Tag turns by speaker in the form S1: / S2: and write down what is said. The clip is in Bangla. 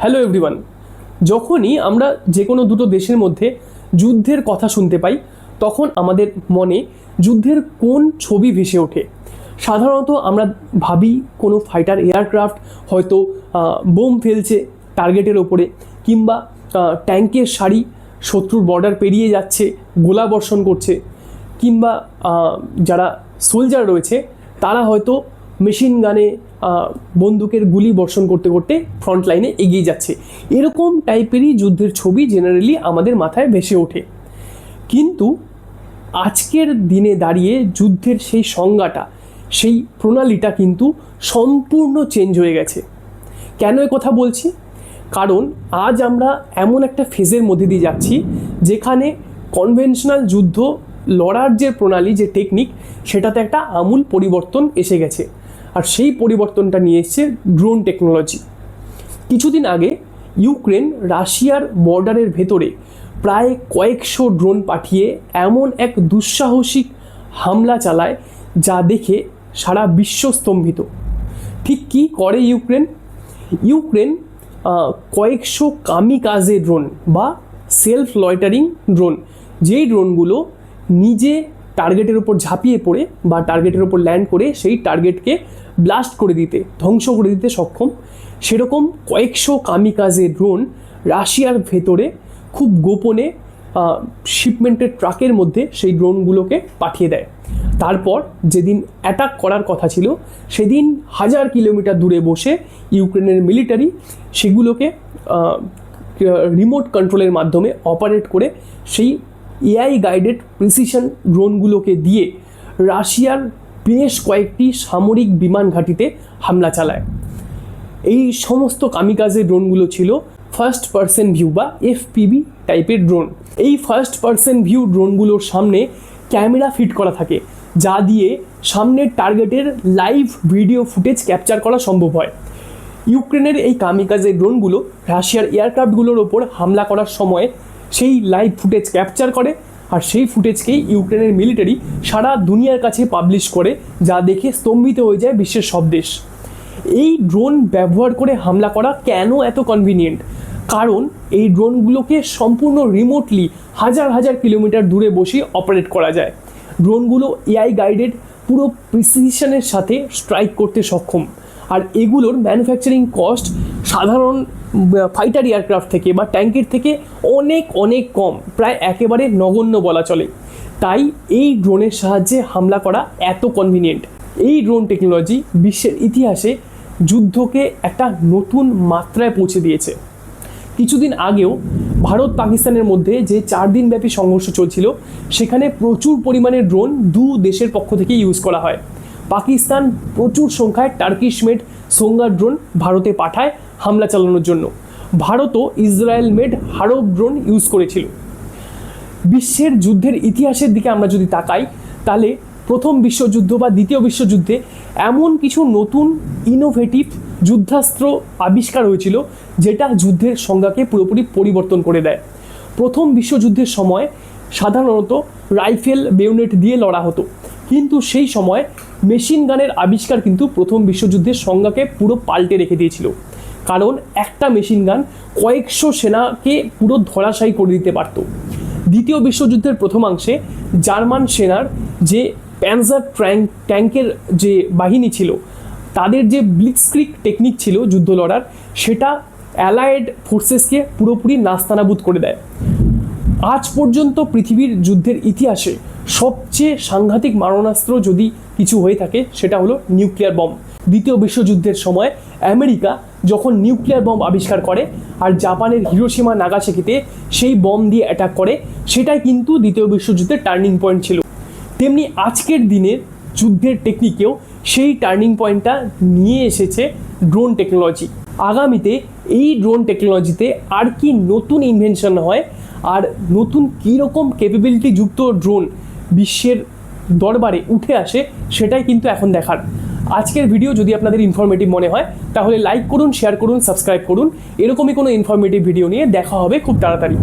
S1: হ্যালো এভরিওয়ান যখনই আমরা যে কোনো দুটো দেশের মধ্যে যুদ্ধের কথা শুনতে পাই, তখন আমাদের মনে যুদ্ধের কোন ছবি ভেসে ওঠে। সাধারণত আমরা ভাবি কোনো ফাইটার এয়ারক্রাফট হয়তো বোম ফেলছে টার্গেটের ওপরে, কিংবা ট্যাঙ্কের সারি শত্রুর বর্ডার পেরিয়ে যাচ্ছে, গোলা বর্ষণ করছে, কিংবা যারা সোলজার রয়েছে, তারা হয়তো মেশিন গানে বন্দুকের গুলি বর্ষণ করতে করতে ফ্রন্ট লাইনে এগিয়ে যাচ্ছে। এরকম টাইপেরই যুদ্ধের ছবি জেনারেলি আমাদের মাথায় ভেসে ওঠে। কিন্তু আজকের দিনে দাঁড়িয়ে যুদ্ধের সেই সংজ্ঞাটা, সেই প্রণালীটা কিন্তু সম্পূর্ণ চেঞ্জ হয়ে গেছে। কেন এ কথা বলছি? কারণ আজ আমরা এমন একটা ফেজের মধ্যে দিয়ে যাচ্ছি, যেখানে কনভেনশনাল যুদ্ধ লড়ার যে প্রণালী, যে টেকনিক সেটাতে একটা আমূল পরিবর্তন এসে গেছে। আর সেই পরিবর্তনটা নিয়ে এসছে ড্রোন টেকনোলজি কিছুদিন আগে ইউক্রেন রাশিয়ার বর্ডারের ভেতরে প্রায় কয়েকশো ড্রোন পাঠিয়ে এমন এক দুঃসাহসিক হামলা চালায় যা দেখে সারা বিশ্ব স্তম্ভিত। ঠিক কি করে ইউক্রেন? ইউক্রেন কয়েকশো কামিকাজে ড্রোন বা সেলফ লয়টারিং ড্রোন যেই ড্রোনগুলো নিজে টার্গেটের ওপর ঝাঁপিয়ে পড়ে বা টার্গেটের ওপর ল্যান্ড করে সেই টার্গেটকে ব্লাস্ট করে দিতে, ধ্বংস করে দিতে সক্ষম। সেরকম কয়েকশো কামিকাজে ড্রোন রাশিয়ার ভেতরে খুব গোপনে শিপমেন্টের ট্রাকের মধ্যে সেই ড্রোনগুলোকে পাঠিয়ে দেয়। তারপর যেদিন অ্যাটাক করার কথা ছিল, সেদিন হাজার কিলোমিটার দূরে বসে ইউক্রেনের মিলিটারি সেগুলোকে রিমোট কন্ট্রোলের মাধ্যমে অপারেট করে সেই এআই গাইডেড প্রিসিশন ড্রোনগুলোকে দিয়ে রাশিয়ার বেশ কয়েকটি সামরিক বিমান ঘাঁটিতে হামলা চালায়। এই সমস্ত কামিকাজে ড্রোনগুলো ছিল ফার্স্ট পার্সন ভিউ বা এফপিবি টাইপের ড্রোন। এই ফার্স্ট পার্সন ভিউ ড্রোনগুলোর সামনে ক্যামেরা ফিট করা থাকে, যা দিয়ে সামনের টার্গেটের লাইভ ভিডিও ফুটেজ ক্যাপচার করা সম্ভব হয়। ইউক্রেনের এই কামিকাজের ড্রোনগুলো রাশিয়ার এয়ারক্রাফটগুলোর ওপর হামলা করার সময় সেই লাইভ ফুটেজ ক্যাপচার করে আর সেই ফুটেজকেই ইউক্রেনের মিলিটারি সারা দুনিয়ার কাছে পাবলিশ করে, যা দেখে স্তম্ভিত হয়ে যায় বিশ্বের সব দেশ। এই ড্রোন ব্যবহার করে হামলা করা কেন এত কনভিনিয়েন্ট কারণ এই ড্রোনগুলোকে সম্পূর্ণ রিমোটলি হাজার হাজার কিলোমিটার দূরে বসে অপারেট করা যায়। ড্রোনগুলো এআই গাইডেড পুরো প্রিসিশনের সাথে স্ট্রাইক করতে সক্ষম। আর এগুলোর ম্যানুফ্যাকচারিং কস্ট সাধারণ ফাইটার এয়ারক্রাফট থেকে বা ট্যাঙ্কের থেকে অনেক অনেক কম, প্রায় একেবারে নগণ্য বলা চলে। তাই এই ড্রোনের সাহায্যে হামলা করা এত কনভিনিয়েন্ট এই ড্রোন টেকনোলজি বিশ্বের ইতিহাসে যুদ্ধকে একটা নতুন মাত্রায় পৌঁছে দিয়েছে। কিছুদিন আগেও ভারত পাকিস্তানের মধ্যে যে চার দিনব্যাপী সংঘর্ষ চলছিল, সেখানে প্রচুর পরিমাণে ড্রোন দু দেশের পক্ষ থেকে ইউজ করা হয়। পাকিস্তান প্রচুর সংখ্যায় টার্কিশ মেড সোঙ্গার ড্রোন ভারতে পাঠায় হামলা চালানোর জন্য। ভারতও Israel made Harop drone use করেছিল। বিশ্বের যুদ্ধের ইতিহাসের দিকে আমরা যদি তাকাই, তাহলে প্রথম বিশ্বযুদ্ধ বা দ্বিতীয় বিশ্বযুদ্ধে এমন কিছু নতুন ইনোভেটিভ যুদ্ধাস্ত্র আবিষ্কার হয়েছিল, যেটা যুদ্ধের সংজ্ঞাকে পুরোপুরি পরিবর্তন করে দেয়। প্রথম বিশ্বযুদ্ধের সময় সাধারণত রাইফেল বেউনেট দিয়ে লড়া হতো। কিন্তু সেই সময় মেশিন গানের আবিষ্কার কিন্তু প্রথম বিশ্বযুদ্ধের সংজ্ঞাকে পুরো পাল্টে রেখে দিয়েছিল। কারণ একটা মেশিন গান কয়েকশো সেনাকে পুরো ধরাশায়ী করে দিতে পারতো। দ্বিতীয় বিশ্বযুদ্ধের প্রথমাংশে জার্মান সেনার যে প্যানজার ট্যাঙ্ক ট্যাঙ্কের যে বাহিনী ছিল, তাদের যে ব্লিটস্ক্রিক টেকনিক ছিল যুদ্ধ লড়ার, সেটা অ্যালায়েড ফোর্সেসকে পুরোপুরি নাস্তানাবুদ করে দেয়। আজ পর্যন্ত পৃথিবীর যুদ্ধের ইতিহাসে সবচেয়ে সাংঘাতিক মারণাস্ত্র যদি কিছু হয়ে থাকে, সেটা হলো নিউক্লিয়ার বম দ্বিতীয় বিশ্বযুদ্ধের সময় আমেরিকা যখন নিউক্লিয়ার বম আবিষ্কার করে আর জাপানের হিরোসীমা নাগাসাকিতে সেই বম দিয়ে অ্যাটাক করে, সেটাই কিন্তু দ্বিতীয় বিশ্বযুদ্ধের টার্নিং পয়েন্ট ছিল। তেমনি আজকের দিনের যুদ্ধের টেকনিকেও সেই টার্নিং পয়েন্টটা নিয়ে এসেছে ড্রোন টেকনোলজি আগামীতে এই ড্রোন টেকনোলজিতে আর কি নতুন ইনভেনশন হয় আর নতুন কীরকম ক্যাপেবিলিটি যুক্ত ড্রোন বিশ্বের দরবারে উঠে আসে, সেটাই কিন্তু এখন দেখার। আজকের ভিডিও যদি আপনাদের ইনফরমেটিভ মনে হয়, তাহলে লাইক করুন শেয়ার করুন সাবস্ক্রাইব করুন। এরকমই কোনো ইনফরমেটিভ ভিডিও নিয়ে দেখা হবে খুব তাড়াতাড়ি।